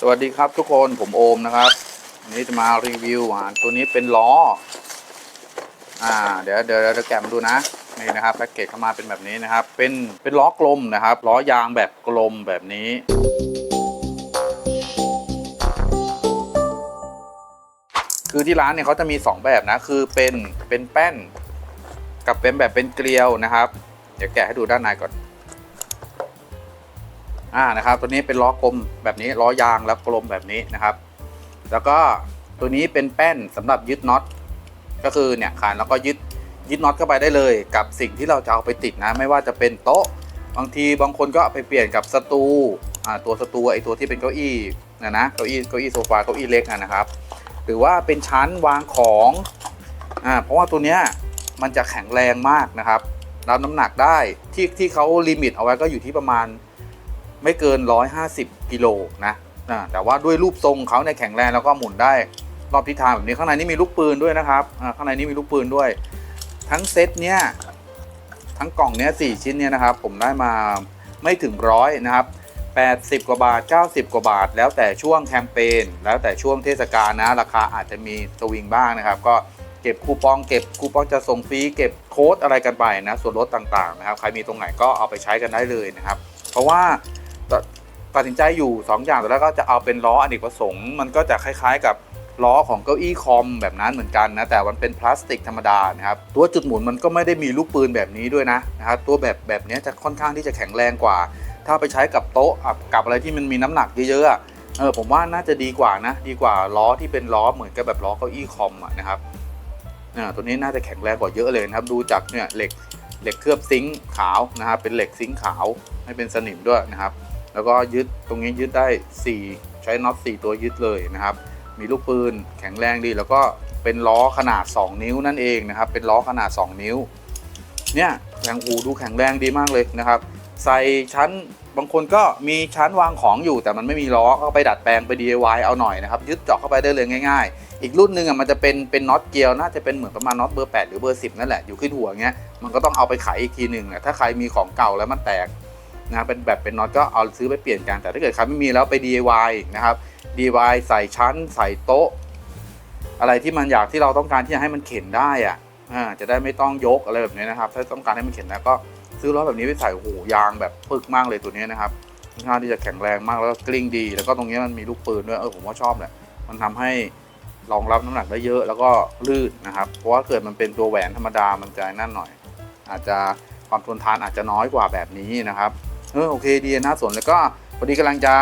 สวัสดีครับทุกคนผมโอมนะครับวันนี้จะมารีวิวอ่าตัวนี้เป็นล้อ อ่า เดี๋ยวเดี๋ยวเดี๋ยวแกะมาดูนะนี่นะครับแพ็กเกจเข้ามาเป็นแบบนี้นะครับ เป็นเป็นล้อกลมนะครับล้อยางแบบกลมแบบนี้ คือที่ร้านเนี่ยเขาจะมี 2 แบบนะ คือเป็นเป็นแป้น กับเป็นแบบเป็นเกลียวนะครับ เดี๋ยวแกะให้ดูด้านในก่อน อ่านะครับตัวนี้เป็นล้อกลมแบบนี้ล้อยางแล้วกลมแบบนี้นะครับ แล้วก็ตัวนี้เป็นแป้นสำหรับยึดน็อตก็คือเนี่ยขานแล้วก็ยึดยึดน็อตเข้าไปได้เลย กับสิ่งที่เราจะเอาไปติดนะ ไม่ว่าจะเป็นโต๊ะ บางทีบางคนก็เอาไปเปลี่ยนกับสตูอ่าตัวสตูไอตัวที่เป็นเก้าอี้นะนะเก้าอี้เก้าอี้โซฟาเก้าอี้เล็กนะครับ หรือว่าเป็นชั้นวางของอ่าเพราะว่าตัวเนี้ยมันจะแข็งแรงมากนะครับรับน้ำหนักได้ที่ที่เขาลิมิตเอาไว้ก็อยู่ที่ประมาณ ไม่เกิน 150 กิโลนะแต่ว่าด้วยรูปทรงเขาในแข็งแรงแล้วก็หมุนได้รอบทิศทางแบบนี้ข้างในนี่มีลูกปืนด้วยนะครับข้างในนี่มีลูกปืนด้วย ทั้งเซตเนี้ยทั้งกล่องเนี้ยสี่ชิ้นเนี้ยนะครับ ผมได้มาไม่ถึงร้อยนะครับ 80 กว่าบาท 90 กว่าบาท แล้วแต่ช่วงแคมเปญแล้วแต่ช่วงเทศกาลนะ ราคาอาจจะมีสวิงบ้างนะครับ ก็เก็บคูปองเก็บคูปองจะส่งฟรีเก็บโค้ดอะไรกันไปนะส่วนลดต่างๆนะครับ ใครมีตรงไหนก็เอาไปใช้กันได้เลยนะครับ เพราะว่า ตัดสินใจอยู่ 2 อย่างแต่แล้วก็จะเอาเป็นล้ออเนกประสงค์มันก็จะคล้ายๆ กับล้อของเก้าอี้คอมแบบนั้นเหมือนกันนะแต่มันเป็นพลาสติกธรรมดานะครับตัวจุดหมุนมันก็ไม่ได้มีลูกปืนแบบนี้ด้วยนะนะครับตัวแบบแบบนี้จะค่อนข้างที่จะแข็งแรงกว่า ถ้าไปใช้กับโต๊ะกับอะไรที่มันมีน้ำหนักเยอะๆเออผมว่าน่าจะดีกว่านะดีกว่าล้อที่เป็นล้อเหมือนกับแบบล้อเก้าอี้คอมนะครับอ่าตัวนี้น่าจะแข็งแรงกว่าเยอะเลยนะครับดูจากเนี่ยเหล็กเหล็กเคลือบซิงค์ขาวนะครับเป็นเหล็กซิงค์ขาวไม่เป็นสนิมด้วยนะครับ แล้วก็ยึดตรงนี้ยึดได้ 4 ใช้น็อต4ตัวยึดเลยนะครับ มีลูกปืนแข็งแรงดี แล้วก็เป็นล้อขนาด 2 นิ้วนั่นเองนะครับ เป็นล้อขนาด 2 นิ้ว เนี่ยแข็งหูดูแข็งแรงดีมากเลยนะครับ ใส่ชั้นบางคนก็มีชั้นวางของอยู่ แต่มันไม่มีล้อก็ไปดัดแปลงไป DIY เอาหน่อยนะครับ ยึดเจาะเข้าไปได้เลยง่ายๆ อีกรุ่นหนึ่งอะมันจะเป็นเป็นน็อตเกลียวน่าจะเป็นเหมือนประมาณน็อตเบอร์8หรือเบอร์10นั่นแหละอยู่ขึ้นหัวเงี้ยมันก็ต้องเอาไปขายอีกทีหนึ่งนะถ้าใครมีของเก่าแล้วมันแตก นะเป็นแบบเป็นน็อตก็เอาซื้อไปเปลี่ยนกันแต่ถ้าเกิดใครไม่มีแล้วไป DIY นะครับ DIY ใส่ชั้น ใส่โต๊ะ อะไรที่มันอยากที่เราต้องการที่จะให้มันเข็นได้อะอ่าจะได้ไม่ต้องยกอะไรแบบนี้นะครับ ถ้าต้องการให้มันเข็นแล้วก็ซื้อล้อแบบนี้ไปใส่โอ้โหยางแบบปึกมากเลยตัวนี้นะครับค่อนข้างที่จะแข็งแรงมากแล้วก็กลิ้งดี แล้วก็ตรงนี้มันมีลูกปืนด้วยเออผมว่าชอบแหละมันทำให้รองรับน้ำหนักได้เยอะแล้วก็ลื่นนะครับ เพราะว่าเกิดมันเป็นตัวแหวนธรรมดามันจะนั่นหน่อย อาจจะความทนทานอาจจะน้อยกว่าแบบนี้นะครับ เออโอเคดีน่าสนแล้วก็พอดีกำลังจะ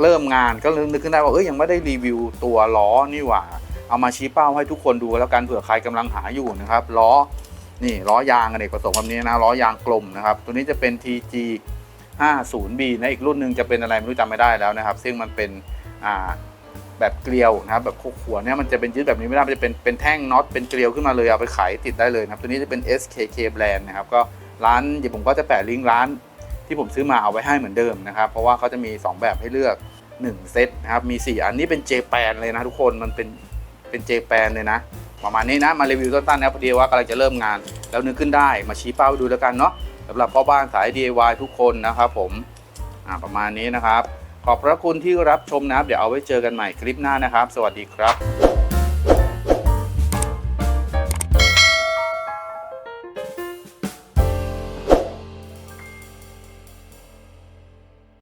เริ่มงานก็นึกขึ้นได้ว่าเอ้ยยังไม่ได้รีวิวตัวล้อนี่หว่า เอามาชี้เป้าให้ทุกคนดูแล้วกันเผื่อใครกำลังหาอยู่นะครับล้อนี่ล้อยางอเนกประสงค์แบบนี้นะล้อยางกลมนะครับ ตัวนี้จะเป็น TG 50B นะอีกรุ่นหนึ่งจะเป็นอะไรไม่รู้จำไม่ได้แล้วนะครับ ซึ่งมันเป็นอ่าแบบเกลียวนะครับแบบโขัวเนี่ยมันจะเป็นยึดแบบนี้ไม่ได้มันจะเป็นเป็นแท่งน็อตเป็นเกลียวขึ้นมาเลยเอาไปขายติดได้เลยนะครับตัวนี้จะเป็น SKK brand นะครับก็ร้านเดี๋ยวผมก็จะแปะลิงก์ร้าน ที่ผมซื้อมาเอาไว้ให้เหมือนเดิมนะครับเพราะว่าเขาจะมี 2 แบบให้เลือก 1 เซตนะครับมี 4 อันนี้เป็นเจแปนเลยนะทุกคนมันเป็นเป็นเจแปนเลยนะ ประมาณนี้นะมารีวิวต้นๆนะพอดีว่ากำลังจะเริ่มงาน แล้วนึกขึ้นได้มาชี้เป้าดูแล้วกันเนาะสำหรับพ่อบ้านสาย DIY ทุกคนนะครับผมอ่าประมาณนี้นะครับ ขอบพระคุณที่รับชมนะครับ เดี๋ยวเอาไว้เจอกันใหม่คลิปหน้านะครับ สวัสดีครับ